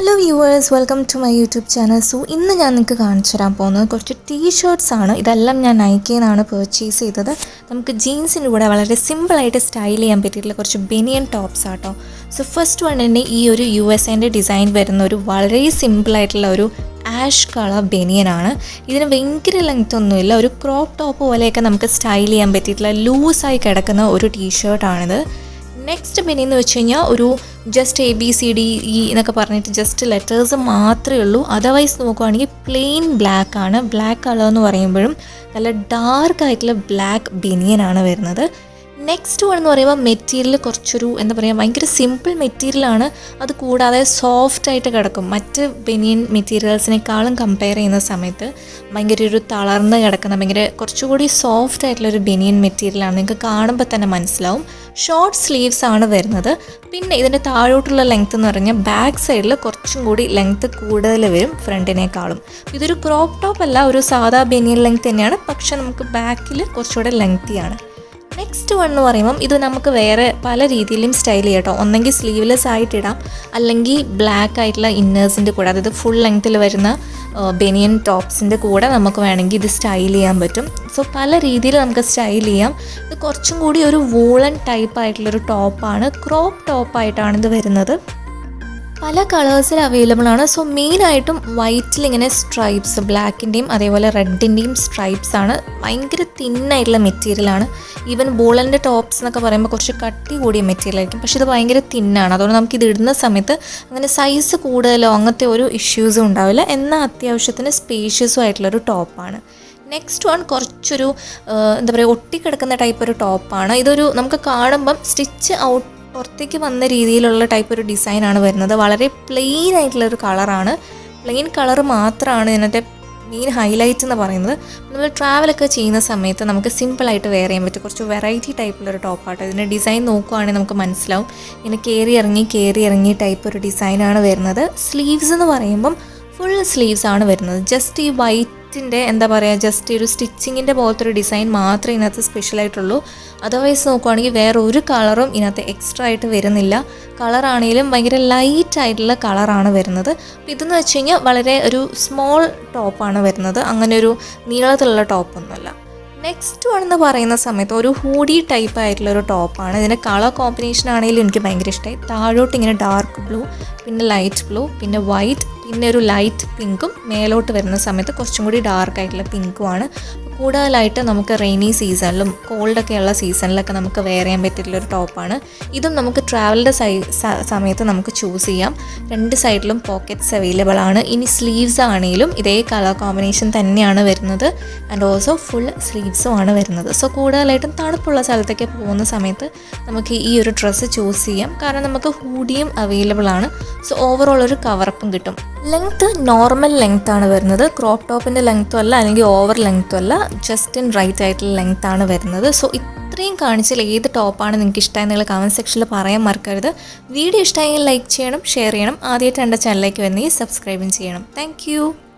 Hello viewers welcome to my YouTube channel so ഇന്ന് ഞാൻ നിങ്ങൾക്ക് കാണിച്ചു തരാൻ പോകുന്നത് കുറച്ച് ടീ ഷർട്ട്സ് ആണ്. ഇതെല്ലാം ഞാൻ നൈക്കയിൽ നിന്നാണ് പർച്ചേസ് ചെയ്തത്. നമുക്ക് ജീൻസിന്റെ കൂടെ വളരെ സിമ്പിളായിട്ട് സ്റ്റൈൽ ചെയ്യാൻ പറ്റിയിട്ടുള്ള കുറച്ച് ബെനിയൻ ടോപ്സ് ആട്ടോ. സോ ഫസ്റ്റ് വണ്ണിന്റെ ഈ ഒരു യു എസ് എന്റെ ഡിസൈൻ വരുന്ന ഒരു വളരെ സിമ്പിളായിട്ടുള്ള ഒരു ആഷ് കളർ ബെനിയനാണ് ഇതിന് ഭയങ്കര ലെങ്ത് ഒന്നുമില്ല. ഒരു ക്രോപ്പ് ടോപ്പ് പോലെയൊക്കെ നമുക്ക് സ്റ്റൈൽ ചെയ്യാൻ പറ്റിയിട്ടുള്ള ലൂസായി കിടക്കുന്ന ഒരു ടീ ഷർട്ടാണിത് നെക്സ്റ്റ് പിന്നെ എന്ന് വെച്ച് കഴിഞ്ഞാൽ ഒരു just A B C D E എന്നൊക്കെ പറഞ്ഞിട്ട് ജസ്റ്റ് ലെറ്റേഴ്സ് മാത്രമേ ഉള്ളൂ. അതർവൈസ് നോക്കുവാണെങ്കിൽ പ്ലെയിൻ ബ്ലാക്ക് ആണ്. ബ്ലാക്ക് കളർ എന്ന് പറയുമ്പോഴും നല്ല ഡാർക്ക് ആയിട്ടുള്ള ബ്ലാക്ക് ബെനിയനാണ് വരുന്നത്. നെക്സ്റ്റ് വൺ എന്ന് പറയുമ്പോൾ മെറ്റീരിയൽ കുറച്ചൊരു എന്താ പറയുക ഭയങ്കര സിമ്പിൾ മെറ്റീരിയലാണ് അത് കൂടാതെ സോഫ്റ്റ് ആയിട്ട് കിടക്കും. മറ്റ് ബനിയൻ മെറ്റീരിയൽസിനേക്കാളും കമ്പയർ ചെയ്യുന്ന സമയത്ത് ഭയങ്കര ഒരു തളർന്ന് കിടക്കുന്ന ഭയങ്കര കുറച്ചുകൂടി സോഫ്റ്റ് ആയിട്ടുള്ള ഒരു ബനിയൻ മെറ്റീരിയലാണ് നിങ്ങൾക്ക് കാണുമ്പോൾ തന്നെ മനസ്സിലാവും. ഷോർട്ട് സ്ലീവ്സ് ആണ് വരുന്നത്. പിന്നെ ഇതിന്റെ താഴോട്ടുള്ള ലെങ്ത് എന്ന് പറഞ്ഞാൽ ബാക്ക് സൈഡിൽ കുറച്ചും കൂടി ലെങ്ത് കൂടുതൽ വരും ഫ്രണ്ടിനേക്കാളും. ഇതൊരു ക്രോപ്പ് ടോപ്പ് അല്ല ഒരു സാധാ ബനിയൻ ലെങ്ത് തന്നെയാണ്. പക്ഷെ നമുക്ക് ബാക്കിൽ കുറച്ചുകൂടെ ലെങ്തിയാണ് നെക്സ്റ്റ് വൺ എന്ന് പറയുമ്പം ഇത് നമുക്ക് വേറെ പല രീതിയിലും സ്റ്റൈൽ ചെയ്യാം കേട്ടോ ഒന്നെങ്കിൽ സ്ലീവ്ലെസ് ആയിട്ട് ഇടാം അല്ലെങ്കിൽ ബ്ലാക്ക് ആയിട്ടുള്ള ഇന്നേഴ്സിന്റെ കൂടെ അതായത് ഫുൾ ലെങ്ത്തിൽ വരുന്ന ബെനിയൻ ടോപ്സിന്റെ കൂടെ നമുക്ക് വേണമെങ്കിൽ ഇത് സ്റ്റൈൽ ചെയ്യാൻ പറ്റും. സോ പല രീതിയിൽ നമുക്ക് സ്റ്റൈൽ ചെയ്യാം. ഇത് കുറച്ചും കൂടി ഒരു വൂളൻ ടൈപ്പ് ആയിട്ടുള്ളൊരു ടോപ്പാണ് ക്രോപ്പ് ടോപ്പായിട്ടാണ് ഇത് വരുന്നത്. പല കളേഴ്സിൽ അവൈലബിൾ ആണ്. സോ മെയിൻ ആയിട്ടും വൈറ്റിൽ ഇങ്ങനെ സ്ട്രൈപ്സ് ബ്ലാക്കിന്റെയും അതേപോലെ റെഡിന്റെയും സ്ട്രൈപ്സ് ആണ്. ഭയങ്കര തിന്നായിട്ടുള്ള മെറ്റീരിയലാണ് ഈവൻ ബോളന്റെ ടോപ്സ് എന്നൊക്കെ പറയുമ്പോൾ കുറച്ച് കട്ടി കൂടിയ മെറ്റീരിയൽ ആയിരിക്കും. പക്ഷേ ഇത് ഭയങ്കര തിന്നാണ് അതുകൊണ്ട് നമുക്ക് ഇത് ഇടുന്ന സമയത്ത് അങ്ങനെ സൈസ് കൂടുതലോ അങ്ങനത്തെ ഒരു ഇഷ്യൂസും ഉണ്ടാവില്ല. എന്നാൽ അത്യാവശ്യത്തിന് സ്പേഷ്യസും ആയിട്ടുള്ളൊരു ടോപ്പാണ് നെക്സ്റ്റ് വൺ കുറച്ചൊരു എന്താ പറയുക ഒട്ടിക്കിടക്കുന്ന ടൈപ്പ് ഒരു ടോപ്പാണ് ഇതൊരു നമുക്ക് കാണുമ്പം സ്റ്റിച്ച് ഔട്ട് പുറത്തേക്ക് വന്ന രീതിയിലുള്ള ടൈപ്പ് ഒരു ഡിസൈനാണ് വരുന്നത്. വളരെ പ്ലെയിൻ ആയിട്ടുള്ള ഒരു കളറാണ് പ്ലെയിൻ കളർ മാത്രമാണ് ഇതിനകത്തെ മെയിൻ ഹൈലൈറ്റ് എന്ന് പറയുന്നത്. നമ്മൾ ട്രാവലൊക്കെ ചെയ്യുന്ന സമയത്ത് നമുക്ക് സിമ്പിളായിട്ട് വെയർ ചെയ്യാൻ പറ്റും. കുറച്ച് വെറൈറ്റി ടൈപ്പിലൊരു ടോപ്പാട്ടോ ഇതിന്റെ ഡിസൈൻ നോക്കുവാണെങ്കിൽ നമുക്ക് മനസ്സിലാവും. ഇങ്ങനെ കയറി ഇറങ്ങി കയറി ഇറങ്ങി ടൈപ്പ് ഒരു ഡിസൈനാണ് വരുന്നത്. സ്ലീവ്സ് എന്ന് പറയുമ്പം ഫുൾ സ്ലീവ്സ് ആണ് വരുന്നത്. ജസ്റ്റ് ഈ വൈറ്റ് നെറ്റിന്റെ എന്താ പറയുക ജസ്റ്റ് ഒരു സ്റ്റിച്ചിങ്ങിന്റെ പോലത്തെ ഒരു ഡിസൈൻ മാത്രമേ ഇതിനകത്ത് സ്പെഷ്യലായിട്ടുള്ളൂ അതർവൈസ് നോക്കുവാണെങ്കിൽ വേറെ ഒരു കളറും ഇതിനകത്ത് എക്സ്ട്രാ ആയിട്ട് വരുന്നില്ല. കളറാണെങ്കിലും ഭയങ്കര ലൈറ്റ് ആയിട്ടുള്ള കളറാണ് വരുന്നത്. അപ്പോൾ ഇതെന്ന് വെച്ച് കഴിഞ്ഞാൽ വളരെ ഒരു സ്മോൾ ടോപ്പാണ് വരുന്നത്. അങ്ങനെ ഒരു നീളത്തിലുള്ള ടോപ്പൊന്നുമല്ല നെക്സ്റ്റ് വൺ എന്ന് പറയുന്ന സമയത്ത് ഒരു ഹൂഡി ടൈപ്പ് ആയിട്ടുള്ള ഒരു ടോപ്പാണ് ഇതിന്റെ കളർ കോമ്പിനേഷൻ ആണെങ്കിലും എനിക്ക് ഭയങ്കര ഇഷ്ടമായി താഴോട്ട് ഇങ്ങനെ ഡാർക്ക് ബ്ലൂ പിന്നെ ലൈറ്റ് ബ്ലൂ പിന്നെ വൈറ്റ് പിന്നെ ഒരു ലൈറ്റ് പിങ്കും മേലോട്ട് വരുന്ന സമയത്ത് കുറച്ചും കൂടി ഡാർക്ക് ആയിട്ടുള്ള പിങ്കുമാണ് കൂടുതലായിട്ട് നമുക്ക് റെയിനി സീസണിലും കോൾഡൊക്കെ ഉള്ള സീസണിലൊക്കെ നമുക്ക് വെയർ ചെയ്യാൻ പറ്റിയിട്ടുള്ള ഒരു ടോപ്പാണ് ഇതും നമുക്ക് ട്രാവലിന്റെ സൈ സമയത്ത് നമുക്ക് ചൂസ് ചെയ്യാം. രണ്ട് സൈഡിലും പോക്കറ്റ്സ് അവൈലബിൾ ആണ്. ഇനി സ്ലീവ്സ് ആണെങ്കിലും ഇതേ കളർ കോമ്പിനേഷൻ തന്നെയാണ് വരുന്നത്. ആൻഡ് ഓൾസോ ഫുൾ സ്ലീവ്സും ആണ് വരുന്നത്. സോ കൂടുതലായിട്ടും തണുപ്പുള്ള സ്ഥലത്തൊക്കെ പോകുന്ന സമയത്ത് നമുക്ക് ഈ ഒരു ഡ്രസ്സ് ചൂസ് ചെയ്യാം. കാരണം നമുക്ക് ഹൂഡിയും അവൈലബിൾ ആണ്. സോ ഓവറോൾ ഒരു കവറപ്പും കിട്ടും. ലെങ്ത്ത് നോർമൽ ലെങ്ത് ആണ് വരുന്നത്. ക്രോപ്പ് ടോപ്പിന്റെ ലെങ്ത്തും അല്ല അല്ലെങ്കിൽ ഓവർ ലെങ്ത്തും അല്ല. ജസ്റ്റ് ഇൻ റൈറ്റ് ആയിട്ടുള്ള ലെങ്ത് ആണ് വരുന്നത്. സോ ഇത്രയും കാണിച്ചാൽ ഏത് ടോപ്പാണ് നിങ്ങൾക്ക് ഇഷ്ടമായി നിങ്ങൾ കമന്റ് സെക്ഷനിൽ പറയാൻ മറക്കരുത്. വീഡിയോ ഇഷ്ടമായെങ്കിൽ ലൈക്ക് ചെയ്യണം ഷെയർ ചെയ്യണം. ആദ്യമായിട്ട് എന്റെ ചാനലിലേക്ക് വന്നെങ്കിൽ സബ്സ്ക്രൈബും ചെയ്യണം. താങ്ക്